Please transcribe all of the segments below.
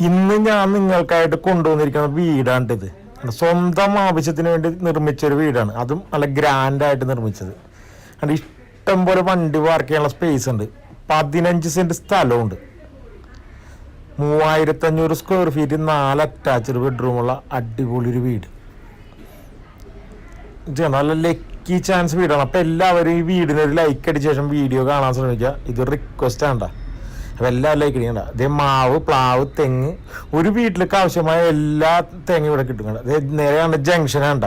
ഇന്ന് ഞാൻ നിങ്ങൾക്കായിട്ട് കൊണ്ടുവന്നിരിക്കുന്ന വീടാണിത്. സ്വന്തം ആവശ്യത്തിന് വേണ്ടി നിർമ്മിച്ച ഒരു വീടാണ്. അതും നല്ല ഗ്രാൻഡായിട്ട് നിർമ്മിച്ചത്. അത് ഇഷ്ടം പോലെ വണ്ടി പാർക്ക് ചെയ്യാനുള്ള സ്പേസ് ഉണ്ട്. പതിനഞ്ച് സെന്റ് സ്ഥലമുണ്ട്. മൂവായിരത്തി അഞ്ഞൂറ് സ്ക്വയർ ഫീറ്റ് നാല് അറ്റാച്ച്ഡ് ബെഡ്റൂമുള്ള അടിപൊളി ഒരു വീട്. നല്ല ലക്കി ചാൻസ് വീടാണ്. അപ്പോൾ എല്ലാവരും ഈ വീടിന് ഒരു ലൈക്ക് അടിച്ച ശേഷം വീഡിയോ കാണാൻ ശ്രമിക്കുക. ഇത് റിക്വസ്റ്റ് ആണ്ട. അപ്പൊ എല്ലാവരും ലൈക്ക് അടിക്കണ്ട അതേ മാവ് പ്ലാവ് തെങ്ങ് ഒരു വീട്ടിലേക്ക് ആവശ്യമായ എല്ലാ തെങ്ങും ഇവിടെ കിട്ടും അതേ നേരെ കണ്ട ജംഗ്ഷനാണ്ട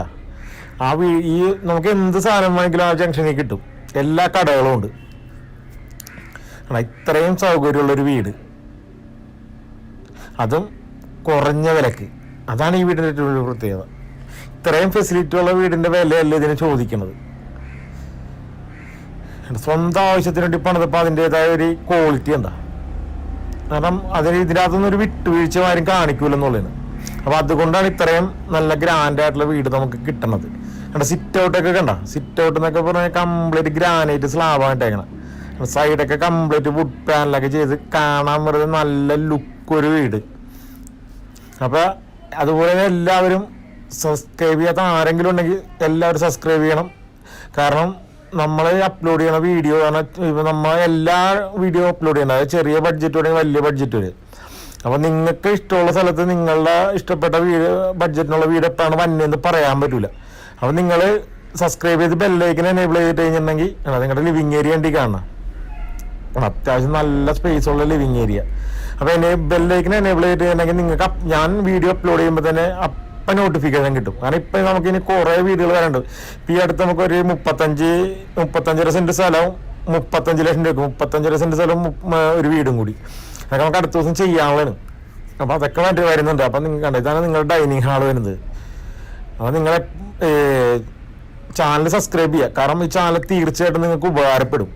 ആ വീ ഈ നമുക്ക് എന്ത് സാധനം വേണമെങ്കിലും ആ ജംഗ്ഷനിൽ കിട്ടും. എല്ലാ കടകളും ഉണ്ട്. ഇത്രയും സൗകര്യമുള്ളൊരു വീട്. അതും കുറഞ്ഞ വിലക്ക്. അതാണ് ഈ വീടിന്റെ ഏറ്റവും വലിയ പ്രത്യേകത. ഇത്രയും ഫെസിലിറ്റി ഉള്ള വീടിന്റെ വിലയല്ല ഇതിനെ ചോദിക്കുന്നത്. സ്വന്തം ആവശ്യത്തിന് വേണ്ടി പണിതപ്പോൾ അതിന്റെതായ ഒരു ക്വാളിറ്റി എന്താ കാരണം അതിന് ഇതിനകത്തൊന്നും ഒരു വിട്ടുവീഴ്ച ആരും കാണിക്കൂലെന്നുള്ളതാണ്. അപ്പൊ അതുകൊണ്ടാണ് ഇത്രയും നല്ല ഗ്രാൻഡ് ആയിട്ടുള്ള വീട് നമുക്ക് കിട്ടണത്. കണ്ട സിറ്റ് ഔട്ടൊക്കെ കണ്ട? സിറ്റ് ഔട്ട് എന്നൊക്കെ പറഞ്ഞാൽ കംപ്ലീറ്റ് ഗ്രാനൈറ്റ് സ്ലാബായിട്ടേക്കണം സൈഡൊക്കെ കംപ്ലീറ്റ് വുഡ് പാനലൊക്കെ ചെയ്ത് കാണാൻ വെറുതെ നല്ല ലുക്ക് ഒരു വീട്. അപ്പൊ അതുപോലെ തന്നെ എല്ലാവരും സബ്സ്ക്രൈബ് ചെയ്യാത്ത ആരെങ്കിലും ഉണ്ടെങ്കിൽ എല്ലാവരും സബ്സ്ക്രൈബ് ചെയ്യണം. കാരണം നമ്മൾ അപ്ലോഡ് ചെയ്യണ വീഡിയോ ഇപ്പൊ നമ്മൾ എല്ലാ വീഡിയോ അപ്ലോഡ് ചെയ്യണം അതായത് ചെറിയ ബഡ്ജറ്റ് വരെ വലിയ ബഡ്ജറ്റ് വരെ. അപ്പൊ നിങ്ങൾക്ക് ഇഷ്ടമുള്ള സ്ഥലത്ത് നിങ്ങളുടെ ഇഷ്ടപ്പെട്ട വീട് ബഡ്ജറ്റിനുള്ള വീട് എപ്പോഴാണ് വന്നതെന്ന് പറയാൻ പറ്റില്ല അപ്പൊ നിങ്ങൾ സബ്സ്ക്രൈബ് ചെയ്ത് ബെല്ലൈക്കിന് എനേബിൾ ചെയ്തിട്ട് കഴിഞ്ഞിട്ടുണ്ടെങ്കിൽ നിങ്ങളുടെ ലിവിങ് ഏരിയ വേണ്ടി കാണണം അപ്പോൾ അത്യാവശ്യം നല്ല സ്പേസ് ഉള്ള ലിവിങ് ഏരിയ അപ്പോൾ എന്നെ ബെല്ലേക്കിന് എനേബിൾ ചെയ്തിട്ട് കഴിഞ്ഞിട്ടുണ്ടെങ്കിൽ നിങ്ങൾക്ക് ഞാൻ വീഡിയോ അപ്ലോഡ് ചെയ്യുമ്പോൾ തന്നെ അപ്പം നോട്ടിഫിക്കേഷൻ കിട്ടും. കാരണം ഇപ്പം നമുക്ക് ഇനി കുറേ വീടുകൾ വരാനുണ്ട്. ഇപ്പം ഈ അടുത്ത് നമുക്ക് ഒരു മുപ്പത്തഞ്ച് മുപ്പത്തഞ്ചര സെന്റ് സ്ഥലവും മുപ്പത്തഞ്ച് ലക്ഷം രൂപ മുപ്പത്തഞ്ചര സെന്റ് സ്ഥലവും ഒരു വീടും കൂടി. അതൊക്കെ നമുക്ക് അടുത്ത ദിവസം ചെയ്യാനുള്ളതാണ്. അപ്പോൾ അതൊക്കെ വേണ്ടി വരുന്നുണ്ട്. അപ്പം നിങ്ങൾ കണ്ട? ഇതാണ് നിങ്ങളുടെ ഡൈനിങ് ഹാൾ വരുന്നത്. അപ്പോൾ നിങ്ങളെ ചാനൽ സബ്സ്ക്രൈബ് ചെയ്യുക. കാരണം ഈ ചാനൽ തീർച്ചയായിട്ടും നിങ്ങൾക്ക് ഉപകാരപ്പെടും.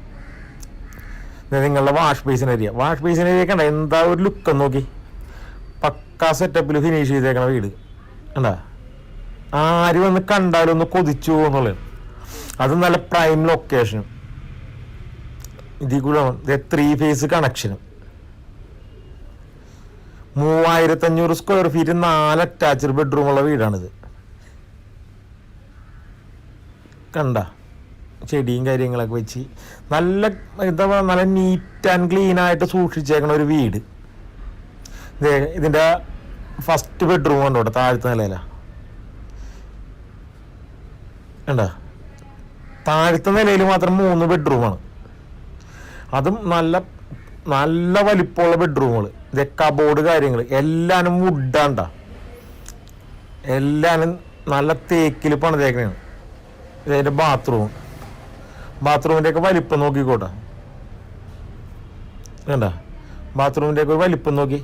നിങ്ങളുടെ wash basin area wash basin area കണ്ട? എന്താ ഒരു ലുക്ക് നോക്കി. പക്കാ സെറ്റപ്പിൽ ഫിനിഷ് ചെയ്തേക്കണ വീട്. കണ്ടാ ആര് വന്ന് കണ്ടാലും ഒന്ന് കൊതിച്ചു പോകുന്നുള്ളത് അത് നല്ല പ്രൈം ലൊക്കേഷനും ഇതിൽ കൂടെ ത്രീ ഫേസ് കണക്ഷനും മൂവായിരത്തി അഞ്ഞൂറ് സ്ക്വയർ ഫീറ്റ് നാല് അറ്റാച്ച്ഡ് ബെഡ്റൂമുള്ള വീടാണിത്. കണ്ട? ചെടിയും കാര്യങ്ങളൊക്കെ വെച്ച്. നല്ല എന്താ പറയുക നല്ല നീറ്റ് ആൻഡ് ക്ലീൻ ആയിട്ട് സൂക്ഷിച്ചേക്കണ ഒരു വീട്. ഇതിന്റെ ഫസ്റ്റ് ബെഡ്റൂം ഉണ്ട് ഇവിടെ താഴത്തെ നിലയില. കണ്ടോ? താഴത്തെ നിലയിൽ മാത്രം മൂന്ന് ബെഡ്റൂമാണ് അതും നല്ല നല്ല വലിപ്പമുള്ള ബെഡ്റൂമുകൾ ഇതേ കബോർഡ് കാര്യങ്ങൾ എല്ലാനും വുഡാണ്ട എല്ലാനും നല്ല തേക്കിൽ പണിതേക്കണാണ്. ഇതിന്റെ ബാത്റൂം ബാത്റൂമിന്റെയൊക്കെ വലിപ്പം നോക്കിക്കോട്ടെ. വേണ്ട ബാത്റൂമിന്റെയൊക്കെ ഒരു വലിപ്പം നോക്കി.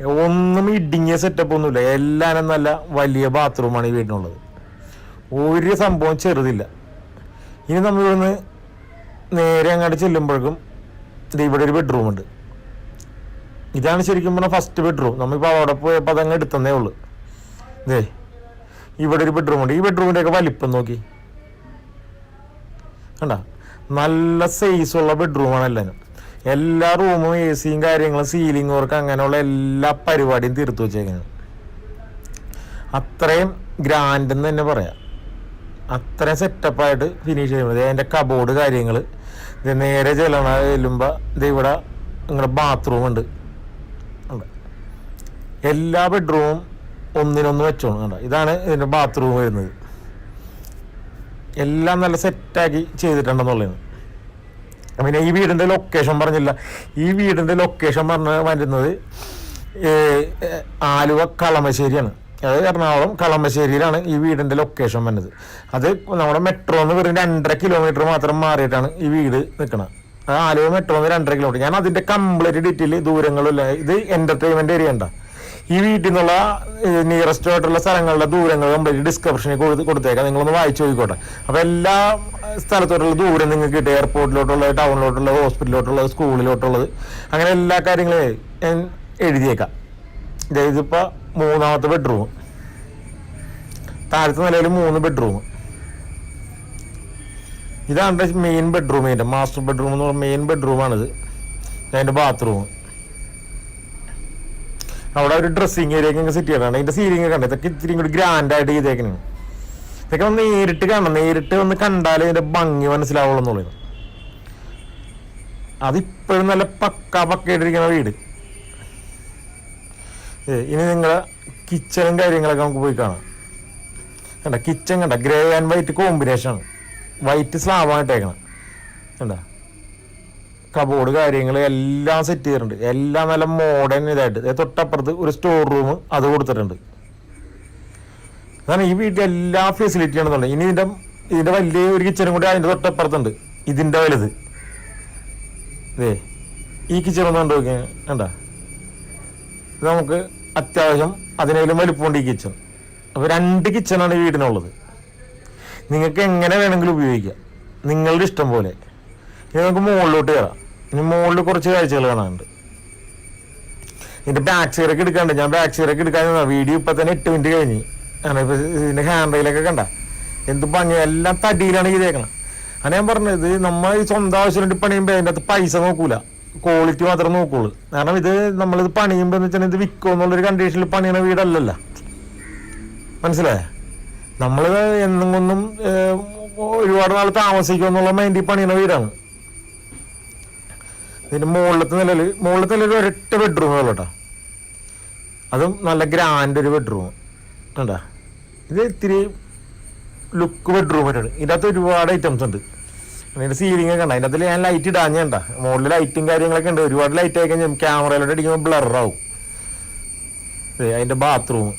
ഒന്നും ഇടുങ്ങിയ സെറ്റപ്പ് ഒന്നുമില്ല. എല്ലാവരും നല്ല വലിയ ബാത്റൂമാണ് ഈ വീടിനുള്ളത്. ഒരു സംഭവം ചെറുതില്ല. ഇനി നമ്മൾ ഇവിടുന്ന് നേരെ അങ്ങോട്ട് ചെല്ലുമ്പോഴേക്കും ഇവിടെ ഒരു ബെഡ്റൂം ഉണ്ട്. ഇതാണ് ശരിക്കും പറഞ്ഞാൽ ഫസ്റ്റ് ബെഡ്റൂം നമ്മളിപ്പോൾ അവിടെ പോയപ്പോൾ അതങ്ങ് എടുത്തന്നേ ഉള്ളൂ. ദേ ഇവിടെ ഒരു ബെഡ്റൂം ഉണ്ട്. ഈ ബെഡ്റൂമിന്റെ ഒക്കെ വലിപ്പം നോക്കി. കണ്ട? നല്ല സൈസുള്ള ബെഡ്റൂമാണ് എല്ലാവരും എല്ലാ റൂമും എ സിയും കാര്യങ്ങളും സീലിംഗ് വർക്ക് അങ്ങനെയുള്ള എല്ലാ പരിപാടിയും തീർത്തു വെച്ചേക്കുന്നത് അത്രയും ഗ്രാൻഡ് എന്ന് തന്നെ പറയാം. അത്രയും സെറ്റപ്പായിട്ട് ഫിനിഷ് ചെയ്യുന്നത് അതിന്റെ കബോർഡ് കാര്യങ്ങൾ ഇത് നേരെ ചെല്ലണ ചെല്ലുമ്പോൾ ഇത് ഇവിടെ നിങ്ങളുടെ ബാത്റൂം ഉണ്ട്. എല്ലാ ബെഡ്റൂമും ഒന്നിനൊന്ന് വെച്ചോണം കണ്ട? ഇതാണ് ഇതിന്റെ ബാത്റൂം വരുന്നത്. എല്ലാം നല്ല സെറ്റാക്കി ചെയ്തിട്ടുണ്ടെന്നുള്ളതാണ്. പിന്നെ ഈ വീടിന്റെ ലൊക്കേഷൻ പറഞ്ഞില്ല. ഈ വീടിന്റെ ലൊക്കേഷൻ പറഞ്ഞ വരുന്നത് ആലുവ കളമശ്ശേരിയാണ്. അതായത് എറണാകുളം കളമശ്ശേരിയിലാണ് ഈ വീടിന്റെ ലൊക്കേഷൻ വന്നത്. അത് നമ്മുടെ മെട്രോ എന്ന് വെറും രണ്ടര കിലോമീറ്റർ മാത്രം മാറിയിട്ടാണ് ഈ വീട് നിൽക്കുന്നത് അത് ആലുവ മെട്രോ എന്ന് രണ്ടര കിലോമീറ്റർ ഞാൻ അതിന്റെ കംപ്ലീറ്റ് ഡീറ്റെയിൽ ദൂരങ്ങളില്ല. ഇത് എന്റർടൈൻമെന്റ് ഏരിയ ഉണ്ടാ ഈ വീട്ടിൽ നിന്നുള്ള നിയറസ്റ്റ് ആയിട്ടുള്ള സ്ഥലങ്ങളുടെ ദൂരങ്ങൾ കംപ്ലീറ്റ് ഡിസ്ക്രിപ്ഷനിൽ കൊടുത്ത് കൊടുത്തേക്കാം. നിങ്ങളൊന്ന് വായിച്ചു നോക്കിക്കോട്ടെ. അപ്പോൾ എല്ലാ സ്ഥലത്തോട്ടുള്ള ദൂരം നിങ്ങൾക്ക് കിട്ടും. എയർപോർട്ടിലോട്ടുള്ളത് ടൗണിലോട്ടുള്ളത് ഹോസ്പിറ്റലിലോട്ടുള്ളത് സ്കൂളിലോട്ടുള്ളത് അങ്ങനെ എല്ലാ കാര്യങ്ങളെയും ഞാൻ എഴുതിയേക്കാം. ഇതിപ്പോൾ മൂന്നാമത്തെ ബെഡ്റൂം താഴത്തെ നിലയിൽ മൂന്ന് ബെഡ്റൂം ഇതാണ് മെയിൻ ബെഡ്റൂം ഇതിന്റെ മാസ്റ്റർ ബെഡ്റൂം എന്ന് പറഞ്ഞാൽ മെയിൻ ബെഡ്റൂമാണിത് അതിന്റെ ബാത്റൂം അവിടെ ഒരു ഡ്രസ്സിങ് ഏരിയ ഒക്കെ സെറ്റ് ചെയ്യണം അതിന്റെ സീലിംഗ് കണ്ടത് ഇതൊക്കെ ഇത്തിരി കൂടി ഗ്രാൻഡ് ആയിട്ട് ചെയ്തേക്കണേ. ഇതൊക്കെ ഒന്ന് നേരിട്ട് കാണണം. നേരിട്ട് ഒന്ന് കണ്ടാലേ ഇതിന്റെ ഭംഗി മനസ്സിലാവുള്ളൂ എന്നുള്ളത്. അതിപ്പോഴും നല്ല പക്ക പക്കയായിട്ടിരിക്കുന്ന വീട്. ഇനി നിങ്ങൾ കിച്ചണും കാര്യങ്ങളൊക്കെ നമുക്ക് പോയി കാണാം. കണ്ട? കിച്ചൺ കണ്ട? ഗ്രേ ആൻഡ് വൈറ്റ് കോമ്പിനേഷൻ ആണ്. വൈറ്റ് സ്ലാബായിട്ടേക്കണം കണ്ട? കബോർഡ് കാര്യങ്ങൾ എല്ലാം സെറ്റ് ചെയ്തിട്ടുണ്ട്. എല്ലാം നല്ല മോഡേൺ ഇതായിട്ട്. തൊട്ടപ്പുറത്ത് ഒരു സ്റ്റോർ റൂം അത് കൊടുത്തിട്ടുണ്ട്. അതാണ് ഈ വീട്ടിൽ എല്ലാ ഫെസിലിറ്റിയാണ് ആണെന്നുള്ളത് ഇനി ഇതിന്റെ ഇതിന്റെ വലിയ ഒരു കിച്ചണും കൂടി അതിന്റെ തൊട്ടപ്പുറത്തുണ്ട്. ഇതിന്റെ വലുത്. അതേ ഈ കിച്ചൺ ഒന്ന് കണ്ടു നോക്കിയാൽ ഇത് നമുക്ക് അത്യാവശ്യം അതിനേലും വലിപ്പമുണ്ട് ഈ കിച്ചൺ അപ്പോൾ രണ്ട് കിച്ചണാണ് ഈ വീടിനുള്ളത്. നിങ്ങൾക്ക് എങ്ങനെ വേണമെങ്കിലും ഉപയോഗിക്കാം. നിങ്ങളുടെ ഇഷ്ടം പോലെ. ഇനി നമുക്ക് മുകളിലോട്ട് കയറാം ഇനി മുകളിൽ കുറച്ച് കാഴ്ചകൾ കാണാനുണ്ട്. ഇതിന്റെ ബാക്ക് സൈഡൊക്കെ എടുക്കാണ്ട്. ഞാൻ ബാക്ക് സൈഡൊക്കെ എടുക്കാൻ വീഡിയോ ഇപ്പൊ തന്നെ എട്ട് മിനിറ്റ് കഴിഞ്ഞ്. ആണ് ഇപ്പൊ ഹാൻഡ് റെയിലൊക്കെ കണ്ട. എന്ത് ഭംഗി എല്ലാം തടിയിലാണ് ചെയ്തേക്കണം. അങ്ങനെ ഞാൻ പറഞ്ഞത് നമ്മൾ ഈ സ്വന്തം ആവശ്യം വേണ്ടി പണിയുമ്പോൾ അതിന്റെ അകത്ത് പൈസ നോക്കൂല. ക്വാളിറ്റി മാത്രം നോക്കുള്ളൂ. കാരണം ഇത് നമ്മളിത് പണിയുമ്പോൾ എന്ന് വെച്ചാൽ ഇത് വിൽക്കുമോ എന്നുള്ളൊരു കണ്ടീഷനിൽ പണിയണ വീടല്ലല്ലോ. മനസ്സിലായേ? നമ്മൾ എന്നും ഏഹ്, ഒരുപാട് നാൾ താമസിക്കുക എന്നുള്ള മൈൻഡിൽ പണിയണ വീടാണ്. ഇതിന്റെ മുകളിലത്തെ നിലയിൽ മുകളിലത്തെ നിലയിൽ ഒരൊറ്റ ബെഡ്റൂം കേട്ടോ അതും നല്ല ഗ്രാൻഡ് ഒരു ബെഡ്റൂം കണ്ടാ? ഇത് ഇത്തിരി ലുക്ക് ബെഡ്റൂം ആയിട്ടാണ്. ഇതിനകത്ത് ഒരുപാട് ഐറ്റംസ് ഉണ്ട്. അതിന്റെ സീലിംഗ് ഒക്കെ ഉണ്ട് അതിന്റെ അതിൽ ഞാൻ ലൈറ്റ് ഇടാഞ്ഞ കണ്ട? മുകളിൽ ലൈറ്റും കാര്യങ്ങളൊക്കെ ഉണ്ട്. ഒരുപാട് ലൈറ്റ് ആയി കഴിഞ്ഞാൽ ക്യാമറയിലോട്ട് അടിക്കുമ്പോൾ ബ്ലറാവും അതിന്റെ ബാത്റൂം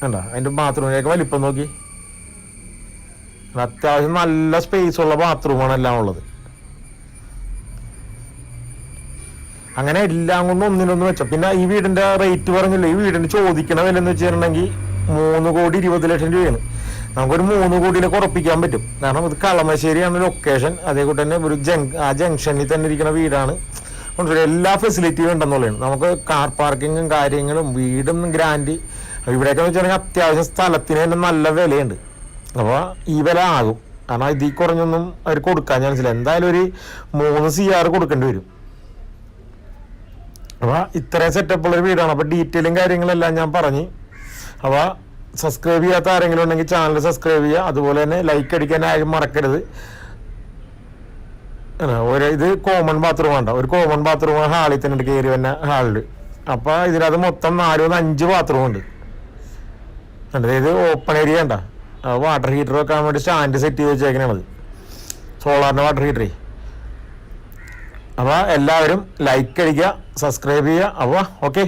കണ്ട? അതിന്റെ ബാത്റൂമിലേക്ക് വലിപ്പം നോക്കി. അത്യാവശ്യം നല്ല സ്പേസ് ഉള്ള ബാത്റൂമാണ് എല്ലാം ഉള്ളത്. അങ്ങനെ എല്ലാം കൊണ്ടും ഒന്നിനൊന്ന് വെച്ച പിന്നെ ഈ വീടിന്റെ റേറ്റ് പറഞ്ഞില്ലേ? ഈ വീടിന് ചോദിക്കണ വില എന്ന് വെച്ചിട്ടുണ്ടെങ്കിൽ മൂന്ന് കോടി ഇരുപത് ലക്ഷം രൂപയാണ്. നമുക്കൊരു മൂന്ന് കോടിയിലേക്ക് ഉറപ്പിക്കാൻ പറ്റും. കാരണം ഇത് കളമശ്ശേരിയാണ് ലൊക്കേഷൻ അതേകൂട്ട് തന്നെ ഒരു ജങ് ആ ജംഗ്ഷനിൽ തന്നെ ഇരിക്കുന്ന വീടാണ്. എല്ലാ ഫെസിലിറ്റിയും ഉണ്ടെന്നുള്ളതാണ്. നമുക്ക് കാർ പാർക്കിങ്ങും കാര്യങ്ങളും വീടും ഗ്രാൻഡ് ഇവിടെയൊക്കെ വെച്ചിട്ടുണ്ടെങ്കിൽ അത്യാവശ്യം സ്ഥലത്തിന് തന്നെ നല്ല വിലയുണ്ട്. അപ്പോൾ ഈ വില ആകും. കാരണം ഇതിൽ കുറഞ്ഞൊന്നും അവർ കൊടുക്കാൻ ചാൻസ് ഇല്ല. എന്തായാലും ഒരു മൂന്ന് സി ആർ കൊടുക്കേണ്ടി വരും. അപ്പോൾ ഇത്രയും സെറ്റപ്പ് ഉള്ളൊരു വീടാണ്. അപ്പോൾ ഡീറ്റെയിലും കാര്യങ്ങളെല്ലാം ഞാൻ പറഞ്ഞു. അപ്പോൾ സബ്സ്ക്രൈബ് ചെയ്യാത്ത ആരെങ്കിലും ഉണ്ടെങ്കിൽ ചാനൽ സബ്സ്ക്രൈബ് ചെയ്യുക. അതുപോലെ തന്നെ ലൈക്ക് അടിക്കാൻ ആരും മറക്കരുത്. ഒരു ഇത് കോമൺ ബാത്റൂം വേണ്ട ഒരു കോമൺ ബാത്റൂം ഹാളിൽ തന്നെ കയറി വന്ന ഹാളിൽ. അപ്പോൾ ഇതിനകത്ത് മൊത്തം നാലോ അഞ്ച് ബാത്റൂം ഉണ്ട്. ഇത് ഓപ്പൺ ഏരിയ ഉണ്ട വാട്ടർ ഹീറ്റർ വെക്കാൻ വേണ്ടി സ്റ്റാൻഡ് സെറ്റ് ചെയ്ത് വെച്ചേക്കണത്. സോളാറിന്റെ വാട്ടർ ഹീറ്ററേ അപ്പോൾ എല്ലാവരും ലൈക്ക് അടിക്കുക സബ്സ്ക്രൈബ് ചെയ്യുക. അപ്പോൾ ഓക്കെ